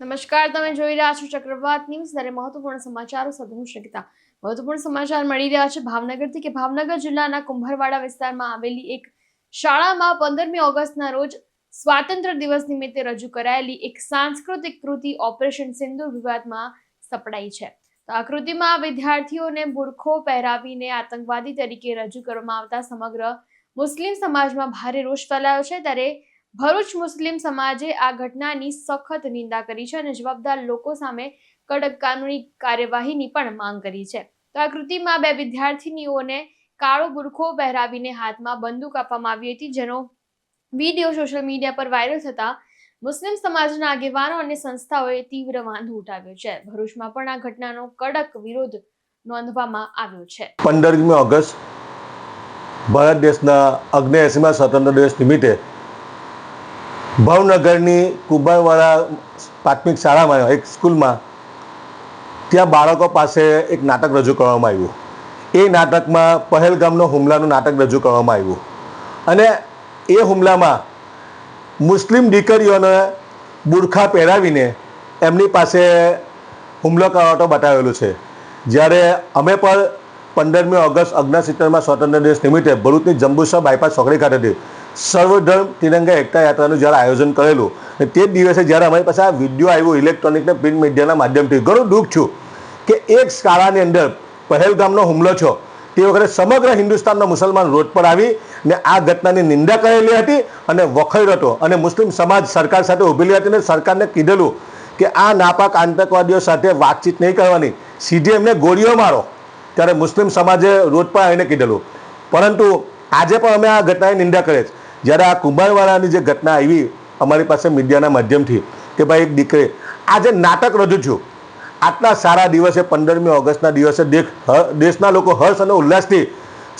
નમસ્કાર, તમે જોઈ રહ્યા છો ચક્રવાત ન્યૂઝ. ત્યારે મહત્વપૂર્ણ સમાચારો સાથે હું શકતા મહત્વપૂર્ણ સમાચાર મળી રહ્યા છે ભાવનગરથી કે ભાવનગર જિલ્લાના કુંભરવાડા વિસ્તારમાં આવેલી એક શાળામાં પંદરમી ઓગસ્ટના રોજ સ્વાતંત્ર્ય દિવસ નિમિત્તે રજૂ કરાયેલી એક સાંસ્કૃતિક કૃતિ ઓપરેશન સિંદુર વિવાદમાં સપડાઈ છે. તો આ કૃતિમાં વિદ્યાર્થીઓને બુરખો પહેરાવીને આતંકવાદી તરીકે રજૂ કરવામાં આવતા સમગ્ર મુસ્લિમ સમાજમાં ભારે રોષ ફેલાયો છે. ત્યારે ભરૂચ મુસ્લિમ સમાજે આ ઘટનાની સખત નિંદા કરી છે અને જવાબદાર લોકો સામે કડક કાનૂની કાર્યવાહીની પણ માંગ કરી છે. તો આ કૃતિમાં બે વિદ્યાર્થીનીઓને કાળો બુરખો પહેરાવીને હાથમાં બંદૂક આપવામાં આવી હતી, જેનો વીડિયો સોશિયલ મીડિયા પર વાયરલ થતા મુસ્લિમ સમાજના આગેવાનો અને સંસ્થાઓએ તીવ્ર વાંધો ઉઠાવ્યો છે. ભરૂચમાં પણ આ ઘટનાનો કડક વિરોધ નોંધવામાં આવ્યો છે. પંદરમી ઓગસ્ટ ભારત દેશના અગ્નેએસીમાં સ્વતંત્ર દિવસ નિમિત્તે ભાવનગરની કુંભારવાળા પ્રાથમિક શાળામાં, એક સ્કૂલમાં, ત્યાં બાળકો પાસે એક નાટક રજૂ કરવામાં આવ્યું. એ નાટકમાં પહેલગામનો હુમલાનું નાટક રજૂ કરવામાં આવ્યું. અને એ હુમલામાં મુસ્લિમ દીકરીઓને બુરખા પહેરાવીને એમની પાસે હુમલો કરવાતો બતાવેલો છે. જ્યારે અમે પણ પંદરમી ઓગસ્ટ ઓગણસિત્તેરમાં સ્વતંત્ર દિવસ નિમિત્તે ભરૂચની જંબુસર બાયપાસ ચોકડી ખાતેથી સર્વધર્મ તિરંગા એકતા યાત્રાનું જ્યારે આયોજન કરેલું તે દિવસે જ્યારે અમારી પાસે આ વીડિયો આવ્યો ઇલેક્ટ્રોનિક ને પ્રિન્ટ મીડિયાના માધ્યમથી, ઘણું દુઃખ છું કે એક શાળાની અંદર પહેલગામનો હુમલો છો તે વખતે સમગ્ર હિન્દુસ્તાનના મુસલમાન રોડ પર આવી ને આ ઘટનાની નિંદા કરેલી હતી અને વખોઈ હતો. અને મુસ્લિમ સમાજ સરકાર સાથે ઊભેલી હતી અને સરકારને કીધેલું કે આ નાપાક આતંકવાદીઓ સાથે વાતચીત નહીં કરવાની. સીધી એમને ગોળીઓ મારો. ત્યારે મુસ્લિમ સમાજે રોડ પર આવીને કીધેલું. પરંતુ આજે પણ અમે આ ઘટનાની નિંદા કરીએ છે જ્યારે આ કુંભારવાળાની જે ઘટના આવી અમારી પાસે મીડિયાના માધ્યમથી કે ભાઈ એક દીકરી, આજે નાટક રજૂ છું આટલા સારા દિવસે, પંદરમી ઓગસ્ટના દિવસે દેખ દેશના લોકો હર્ષ અને ઉલ્લાસથી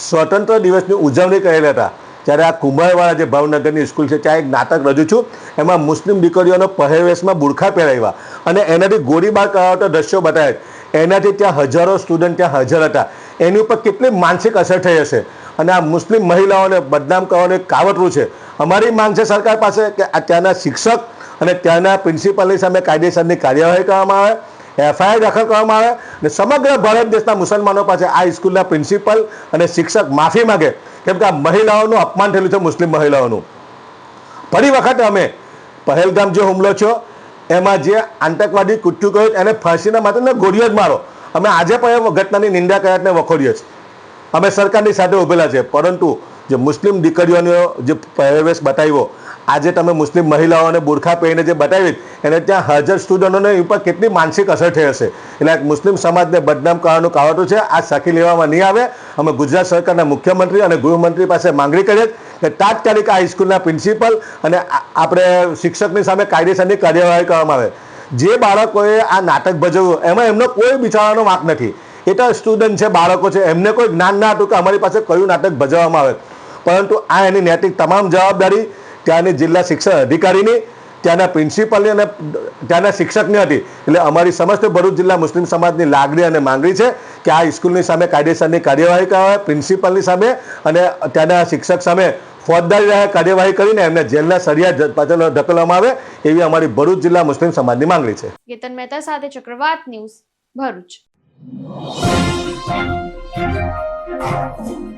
સ્વતંત્ર દિવસની ઉજવણી કરેલા હતા. જ્યારે આ કુંભારવાળા જે ભાવનગરની સ્કૂલ છે, ત્યાં એક નાટક રજૂ છું એમાં મુસ્લિમ દીકરીઓનો પહેરવેશમાં બુરખા પહેરાવ્યા અને એનાથી ગોળીબાર કરાવતા દ્રશ્યો બતાવ્યા. એનાથી ત્યાં હજારો સ્ટુડન્ટ ત્યાં હાજર હતા. એની ઉપર કેટલી માનસિક અસર થઈ હશે? અને આ મુસ્લિમ મહિલાઓને બદનામ કરવાનું એક કાવતરું છે. અમારી માંગ છે સરકાર પાસે કે આ ત્યાંના શિક્ષક અને ત્યાંના પ્રિન્સિપલની સામે કાયદેસરની કાર્યવાહી કરવામાં આવે, એફઆઈઆર દાખલ કરવામાં આવે અને સમગ્ર ભારત દેશના મુસલમાનો પાસે આ સ્કૂલના પ્રિન્સિપલ અને શિક્ષક માફી માગે. કેમ કે આ મહિલાઓનું અપમાન થયેલું છે મુસ્લિમ મહિલાઓનું. ફરી વખત અમે પહેલગામ જે હુમલો છો એમાં જે આતંકવાદી કૃત્યુ કર્યું એને ફાંસીના માત્ર ગોળીઓ જ મારો. અમે આજે પણ એ ઘટનાની નિંદા કર્યા વખોડીએ છીએ. અમે સરકારની સાથે ઊભેલા છે પરંતુ જે મુસ્લિમ દીકરીઓનો જે પહેરવેશ બતાવ્યો, આજે તમે મુસ્લિમ મહિલાઓને બુરખા પહેરીને જે બતાવી, એને ત્યાં હાજર સ્ટુડન્ટોને ઉપર કેટલી માનસિક અસર થઈ હશે? એટલે મુસ્લિમ સમાજને બદનામ કરવાનું કાવટું છે. આ સાખી લેવામાં નહીં આવે. અમે ગુજરાત સરકારના મુખ્યમંત્રી અને ગૃહમંત્રી પાસે માંગણી કરીએ કે તાત્કાલિક આ સ્કૂલના પ્રિન્સિપલ અને આપણે શિક્ષકની સામે કાયદેસરની કાર્યવાહી કરવામાં આવે. જે બાળકોએ આ નાટક ભજવ્યું, એમાં એમનો કોઈ બિચારાનો વાંક નથી. એ સ્ટુડન્ટ છે, બાળકો છે, એમને કોઈ જ્ઞાન ના હતું કે અમારી પાસે કયું નાટક ભજવવામાં આવે. પરંતુ આ એની નૈતિક તમામ જવાબદારી ત્યાંની જિલ્લા શિક્ષણ અધિકારીની, ત્યાંના પ્રિન્સિપલની અને ત્યાંના શિક્ષકની હતી. એટલે અમારી સમસ્ત ભરૂચ જિલ્લા મુસ્લિમ સમાજની લાગણી અને માંગણી છે કે આ સ્કૂલની સામે કાયદેસરની કાર્યવાહી કરાવે, પ્રિન્સિપલની સામે અને ત્યાંના શિક્ષક સામે ફોજદારી કાર્યવાહી કરીને એમને જેલના સળિયા પાછળ ધકેલવામાં આવે એવી અમારી ભરૂચ જિલ્લા મુસ્લિમ સમાજની માંગણી છે. કેતન મહેતા સાથે ચક્રવાત ન્યૂઝ ભરૂચ. Thank you.